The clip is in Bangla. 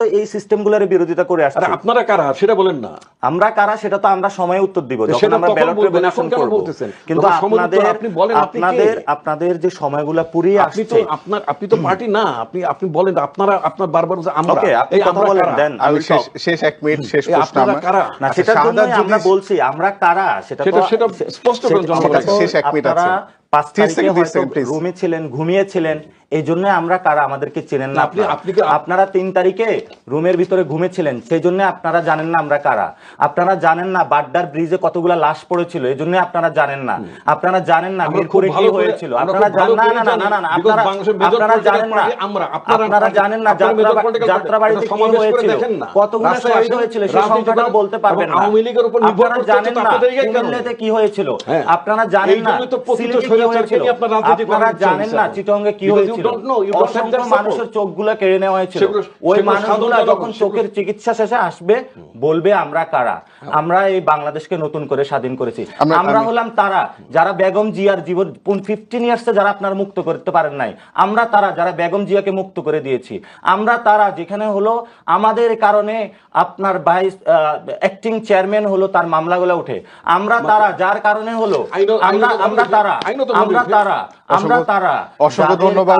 এই সিস্টেমগুলোর বিরোধিতা করে আসছে। আপনারা কারা? সেটা বলেন না। আমরা কারা সেটা তো আমরা সময় উত্তর দিব যখন আমরা ব্যালট রেভলিউশন করব? কিন্তু আপনাদের আপনি বলেন, আপনাদের আপনাদের যে সময়গুলো পুরিয়ে আপনি তো আপনার আপনি তো পার্টি না আপনি আপনি বলেন আপনারা আপনার বারবার বলছেন আমরা ওকে আপনি কথা বলেন দেন আমি শেষ শেষ এক মিনিট শেষ প্রশ্ন আপনারা আমার। কারা? না আচ্ছা, সেটার আমরা বলছি আমরা কারা? সেটা সেটা- তো- সেটা স্পষ্ট সেটা- জনগণের সেটা। শেষ এক মিনিট আছে। পাঁচ 30 তারিখে 30 হয়তো second, রুমে ছিলেন ঘুমিয়েছিলেন এই জন্য আমরা কারা আমাদেরকে চেনেন না আপনারা। তিন তারিখে রুমের ভিতরে ঘুমেছিলেন সেই জন্য আপনারা জানেন না আমরা কারা। আপনারা জানেন না বাড্ডার ব্রিজে কতগুলা লাশ পড়েছিল এই জন্য আপনারা জানেন না। আপনারা জানেন না মিরপুরে কি হয়েছিল। আপনারা জানেন না না না না আপনারা আপনারা জানেন না। আমরা, আপনারা- জানেন না। যাত্রা যাত্রাবাড়িতে কি হয়েছিল? কতগুলো শহীদ হয়েছিল সেই সংখ্যাটাও বলতে পারবেন না। আওয়ামী লীগের উপর নির্ভর আপনারা জানেন না কুমিল্লাতে কি হয়েছিল? হ্যাঁ। আপনারা জানেন না সিলেটে কি হয়েছিল? আপনার জানেন না এখন। কি হয়েছিল? Don't know, you don't have অসংখ্য that support. মানুষের চোখগুলো কেড়ে নেওয়া হয়েছিল। ওই মানুষগুলো যখন চোখের চিকিৎসা শেষে আসবে বলবে আমরা কারা? আমরা এই বাংলাদেশকে নতুন করে স্বাধীন করেছি। আমরা- আমরা হলাম তারা যারা বেগম জিয়ার জীবন ফিফটিন ইয়ার্সে যারা আপনার মুক্ত করতে পারেন নাই আমরা তারা যারা বেগম জিয়াকে মুক্ত করে দিয়েছি। আমরা তারা যেখানে হলো আমাদের কারণে আপনার ভাইস অ্যাক্টিং চেয়ারম্যান হলো তার মামলাগুলো উঠে আমরা তারা যার কারণে হলো আমরা আমরা তারা আমরা তারা আমরা তারা অসংখ্য ধন্যবাদ।